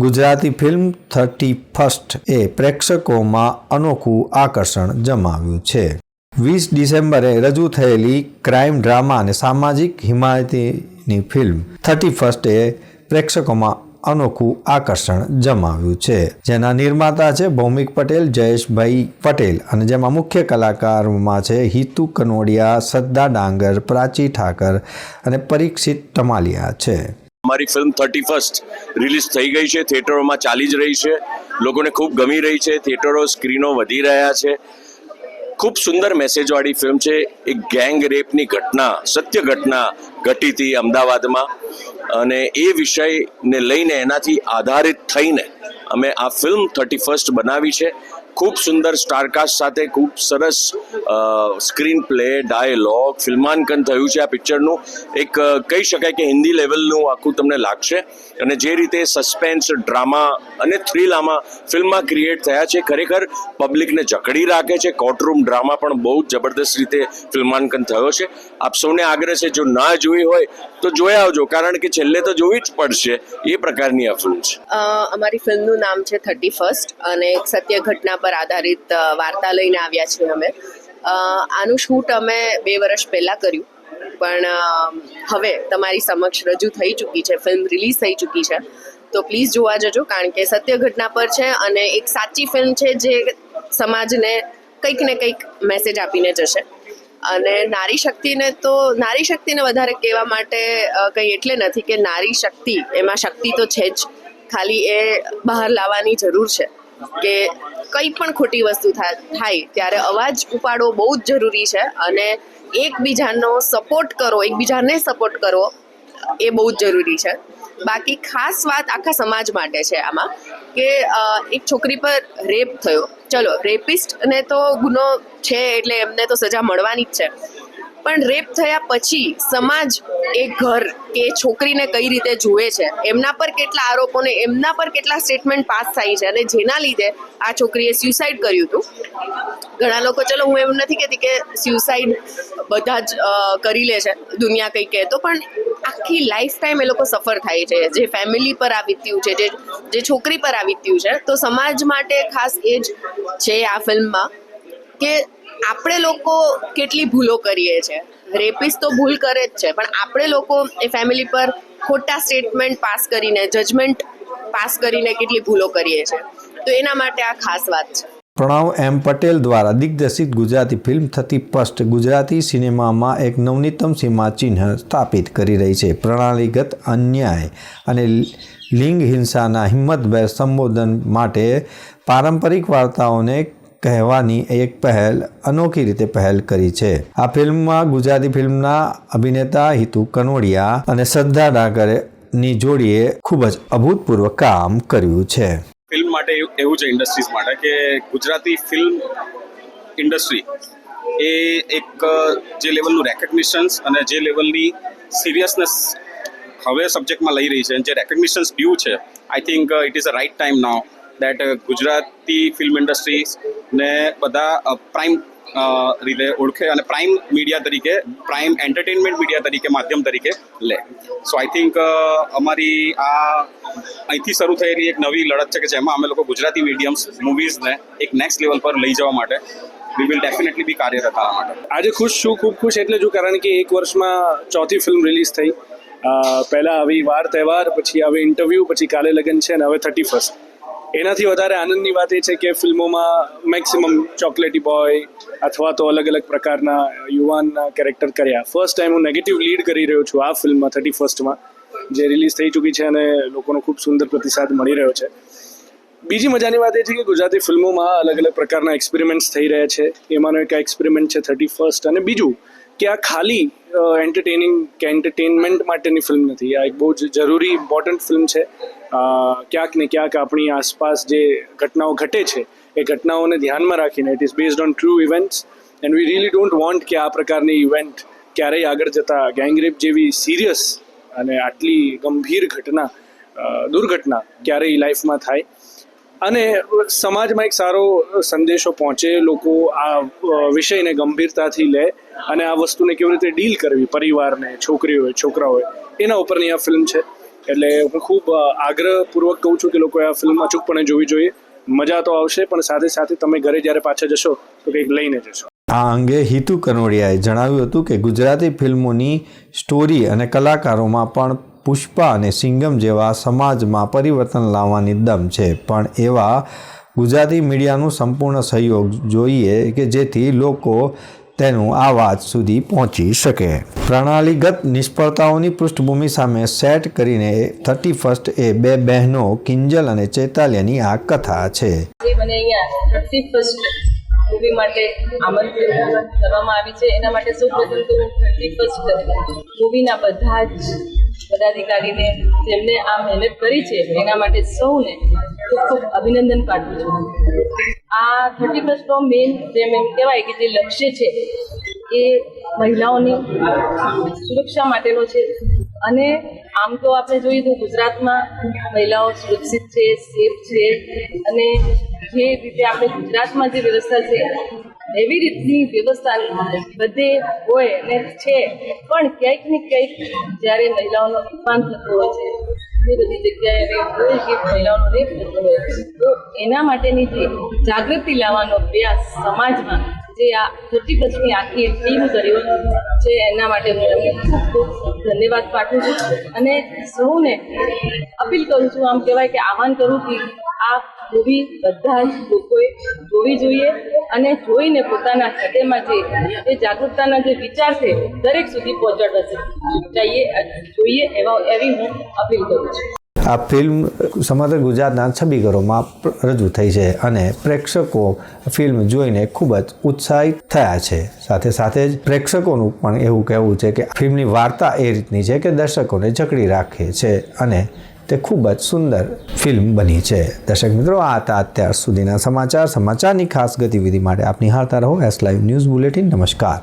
Gujarati film thirty first એ પ્રેક્ષકોમાં અનોખું આકર્ષણ જમાવ્યું છે. વીસ ડિસેમ્બરે રજૂ થયેલી ક્રાઇમ ડ્રામા અને સામાજિક હિમાયતીની ફિલ્મ થર્ટી ફર્સ્ટે પ્રેક્ષકોમાં અનોખું આકર્ષણ જમાવ્યું છે. જેના નિર્માતા છે ભૌમિક પટેલ, જયેશભાઈ પટેલ અને જેમાં મુખ્ય કલાકારોમાં છે હિતુ કનોડિયા, શ્રદ્ધા ડાંગર, પ્રાચી ઠાકર અને પરીક્ષિત ટમાલિયા છે. અમારી ફિલ્મ થર્ટી ફર્સ્ટ રિલીઝ થઈ ગઈ છે, થિયેટરોમાં ચાલી જ રહી છે. લોકોને ખૂબ ગમી રહી છે, થિયેટરો, સ્ક્રીનો વધી રહ્યા છે. ખૂબ સુંદર મેસેજવાળી ફિલ્મ છે. એક ગેંગ રેપની ઘટના, સત્ય ઘટના ઘટી હતી અમદાવાદમાં. અને એ વિષયને લઈને એનાથી આધારિત થઈને અમે આ ફિલ્મ થર્ટી ફર્સ્ટ બનાવી છે. ખૂબ સુંદર સ્ટારકાસ્ટ સાથે ખૂબ સરસ સ્ક્રીન પ્લે, ડાયલોગ, ફિલ્માંકન થયું છે આ પિક્ચરનું. એક કહી શકાય કે હિન્દી લેવલનું આખું તમને લાગશે. અને જે રીતે સસ્પેન્સ, ડ્રામા અને થ્રિલ આમાં ફિલ્મમાં ક્રિએટ થયા છે, ખરેખર પબ્લિકને જકડી રાખે છે. કોર્ટરૂમ ડ્રામા પણ બહુ જબરદસ્ત રીતે ફિલ્માંકન થયો છે. આપ સૌને આગ્રહ છે, જો ના જોઈ હોય, તો જોઈ આવજો. કારણ કે છેલ્લે તો જોવી જ પડશે. એ પ્રકારની આ ફિલ્મ છે. અમારી ફિલ્મનું નામ છે થર્ટી ફર્સ્ટ અને એક સત્ય ઘટના પર આધારિત વાર્તા લઈને આવ્યા છીએ અમે. આનું શૂટ અમે બે વર્ષ પહેલાં કર્યું, પણ હવે તમારી સમક્ષ રજૂ થઈ ચૂકી છે, ફિલ્મ રિલીઝ થઈ ચૂકી છે. તો પ્લીઝ જોવા જજો, કારણ કે સત્ય ઘટના પર છે અને એક સાચી ફિલ્મ છે જે સમાજને કંઈક ને કંઈક મેસેજ આપીને જશે. અને નારી શક્તિને તો, નારી શક્તિને વધારે કહેવા માટે કંઈ એટલે નથી કે નારી શક્તિ, એમાં શક્તિ તો છે જ. ખાલી એ બહાર લાવવાની જરૂર છે. કે કંઈ પણ ખોટી વસ્તુ થાય થાય ત્યારે અવાજ ઉપાડવો બહુ જ જરૂરી છે અને એકબીજાનો સપોર્ટ કરો, એકબીજાને સપોર્ટ કરવો એ બહુ જ જરૂરી છે. બાકી ખાસ વાત આખા સમાજ માટે છે આમાં કે એક છોકરી પર રેપ થયો. ચલો રેપિસ્ટને તો ગુનો છે એટલે એમને તો સજા મળવાની જ છે. પણ રેપ થયા પછી સમાજ એ ઘર કે છોકરીને કઈ રીતે જુએ છે? એમના પર કેટલા આરોપોને, એમના પર કેટલા સ્ટેટમેન્ટ પાસ થાય છે? અને જેના લીધે આ છોકરીએ સ્યુસાઇડ કર્યું હતું? ઘણા લોકો, ચલો હું એમ નથી કહેતી કે સ્યુસાઇડ બધા જ કરી લે છે, દુનિયા કંઈ કહેતો પણ આખી લાઈફ ટાઈમ એ લોકો સફર થાય છે. જે ફેમિલી પર આ વીત્યું છે, જે જે છોકરી પર આ વીત્યું છે, તો સમાજ માટે ખાસ એ જ છે આ ફિલ્મમાં કે આપણે લોકો કેટલી ભૂલો કરીએ છીએ રેપિસ તો ભૂલ કરે જ છે, પણ આપણે લોકો એ ફેમિલી પર ખોટા સ્ટેટમેન્ટ પાસ કરીને જજમેન્ટ પાસ કરીને કેટલી ભૂલો કરીએ છીએ તો એના માટે આ ખાસ વાત છે. પ્રણવ એમ પટેલ દ્વારા દિગ્દર્શિત ગુજરાતી ફિલ્મ થતી ફર્સ્ટ ગુજરાતી સિનેમામાં એક નવનીતમ સીમાચિહ્ન સ્થાપિત કરી રહી છે. પ્રણાલીગત અન્યાય અને લિંગ હિંસાના હિંમતભેર સંબોધન માટે પારંપરિક વાર્તાઓને કહેવાની એક પહેલ અનોખી રીતે પહેલ કરી છે. આ ફિલ્મમાં ગુજરાતી ફિલ્મના અભિનેતા હિતુ કનોડિયા અને શ્રદ્ધા ડાગરની જોડીએ ખૂબ જ અભૂતપૂર્વ કામ કર્યું છે. ફિલ્મ માટે એવું છે ઇન્ડસ્ટ્રીઝ માટે કે ગુજરાતી ફિલ્મ ઇન્ડસ્ટ્રી એ એક જે લેવલનું રેકગ્નિશન્સ અને જે લેવલની સિરિયસનેસ હવે સબ્જેક્ટમાં લઈ રહી છે જે રેકગ્નિશન્સ ડ્યુ છે I think it is a right time now that Gujarati film ઇન્ડસ્ટ્રીઝને બધા પ્રાઇમ રીતે ઓળખે અને પ્રાઇમ મીડિયા તરીકે પ્રાઇમ એન્ટરટેનમેન્ટ મીડિયા તરીકે માધ્યમ તરીકે લે. સો આઈ થિંક અમારી આ, અહીંથી શરૂ થયેલી એક નવી લડત છે કે જેમાં અમે લોકો ગુજરાતી મીડિયમ્સ મૂવીઝને એક નેક્સ્ટ લેવલ પર લઈ જવા માટે વી વિલ ડેફિનેટલી બી કાર્યરત આ માટે. આજે ખુશ છું, ખૂબ ખુશ, એટલે છું કારણ કે એક વર્ષમાં ચોથી ફિલ્મ રિલીઝ થઈ. પહેલાં આવી વાર તહેવાર, પછી હવે ઇન્ટરવ્યૂ પછી કાલે લગ્ન છે અને હવે થર્ટી ફર્સ્ટ એનાથી વધારે આનંદની વાત એ છે કે ફિલ્મોમાં મેક્સિમમ ચોકલેટી બોય અથવા તો અલગ અલગ પ્રકારના યુવાનના કેરેક્ટર કર્યા. ફર્સ્ટ ટાઈમ હું નેગેટિવ લીડ કરી રહ્યો છું આ ફિલ્મમાં થર્ટી ફર્સ્ટમાં જે રિલીઝ થઈ ચૂકી છે અને લોકોનો ખૂબ સુંદર પ્રતિસાદ મળી રહ્યો છે. બીજી મજાની વાત એ છે કે ગુજરાતી ફિલ્મોમાં અલગ અલગ પ્રકારના એક્સપેરિમેન્ટ્સ થઈ રહ્યા છે. એમાંનો એક એક્સપેરિમેન્ટ છે થર્ટી ફર્સ્ટ અને બીજું કે આ ખાલી એન્ટરટેનિંગ કે એન્ટરટેનમેન્ટ માટેની ફિલ્મ નથી. આ એક બહુ જ જરૂરી ઇમ્પોર્ટન્ટ ફિલ્મ છે. ક્યાંક ને ક્યાંક આપણી આસપાસ જે ઘટનાઓ ઘટે છે, એ ઘટનાઓને ધ્યાનમાં રાખીને it is based on true events and we really don't want કે આ પ્રકારની ઇવેન્ટ ક્યારેય આગળ જતા ગેંગરેપ જેવી સિરિયસ અને આટલી ગંભીર ઘટના દુર્ઘટના ક્યારેય લાઈફમાં થાય. અને સમાજમાં એક સારો સંદેશો પહોંચે, લોકો આ વિષયને ગંભીરતાથી લે અને આ વસ્તુને કેવી રીતે ડીલ કરવી, પરિવારને છોકરીઓ હોય છોકરા હોય એના ઉપરની આ ફિલ્મ છે. એટલે હું ખૂબ આગ્રહપૂર્વક કહું છું કે લોકોએ આ ફિલ્મ અચૂકપણે જોવી જોઈએ. મજા તો આવશે, પણ સાથે સાથે તમે ઘરે જ્યારે પાછા જશો, તો કંઈક લઈને જશો. આ અંગે હિતુ કનોડિયાએ જણાવ્યું હતું કે ગુજરાતી ફિલ્મોની સ્ટોરી અને કલાકારોમાં પણ પુષ્પા અને સિંગમ જેવા સમાજમાં પરિવર્તન લાવવાની દમ છે. પણ એવા ગુજરાતી મીડિયાનું સંપૂર્ણ સહયોગ જોઈએ કે જેથી લોકો તેનું આ વાત સુધી પહોંચી શકે. પ્રણાલીગત નિષ્ફળતાઓની પૃષ્ઠભૂમિ સામે સેટ કરીને થર્ટી ફર્સ્ટ એ બે બહેનો કિંજલ અને ચૈતાલ્યની આ કથા છે. મૂવી માટે આમંત્રિત કરવામાં આવી છે. એના માટે સૌ પ્રથમ તો હું થર્ટી ફર્સ્ટ મૂવીના બધા જ પદાધિકારીને જેમને આ મહેનત કરી છે, એના માટે સૌને ખૂબ ખૂબ અભિનંદન પાઠવું છું. આ થર્ટી ફર્સ્ટનો મેઇન જેમ એમ કહેવાય કે જે લક્ષ્ય છે, એ મહિલાઓની સુરક્ષા માટેનો છે. અને આમ તો આપણે જોઈએ તો ગુજરાતમાં મહિલાઓ સુરક્ષિત છે સેફ છે અને જે રીતે આપણે ગુજરાતમાં જે વ્યવસ્થા છે, એવી રીતની વ્યવસ્થા બધે હોય અને છે, પણ ક્યાંક ને ક્યાંક જ્યારે મહિલાઓનો અપમાન થતો હોય છે, ઘણી બધી જગ્યાએ રેપ હોય છે મહિલાઓનો રેપ થતો હોય છે. તો એના માટેની જે જાગૃતિ લાવવાનો પ્રયાસ સમાજમાં જે આ થર્ટી પછી આખી ટીમ કર્યો છે, એના માટે હું એમને ખૂબ ખૂબ ધન્યવાદ પાઠવું છું અને સૌને અપીલ કરું છું, આમ કહેવાય કે આહવાન કરું કે આ મૂવી બધા જ લોકોએ જોવી જોઈએ અને જોઈને પોતાના હૃદયમાં જે એ જાગૃતતાના જે વિચાર છે, દરેક સુધી પહોંચાડવા જઈએ જોઈએ એવા એવી હું અપીલ કરું છું. આ ફિલ્મ સમગ્ર ગુજરાતના છબીઘરોમાં રજૂ થઈ છે અને પ્રેક્ષકો ફિલ્મ જોઈને ખૂબ જ ઉત્સાહિત થયા છે. સાથે સાથે જ પ્રેક્ષકોનું પણ એવું કહેવું છે કે ફિલ્મની વાર્તા એ રીતની છે કે દર્શકોને જકડી રાખે છે અને તે ખૂબ જ સુંદર ફિલ્મ બની છે. દર્શક મિત્રો, આ હતા અત્યાર સુધીના સમાચાર. સમાચારની ખાસ ગતિવિધિ માટે આપ નિહાળતા રહો. એસ લાઈવ ન્યૂઝ બુલેટિન નમસ્કાર.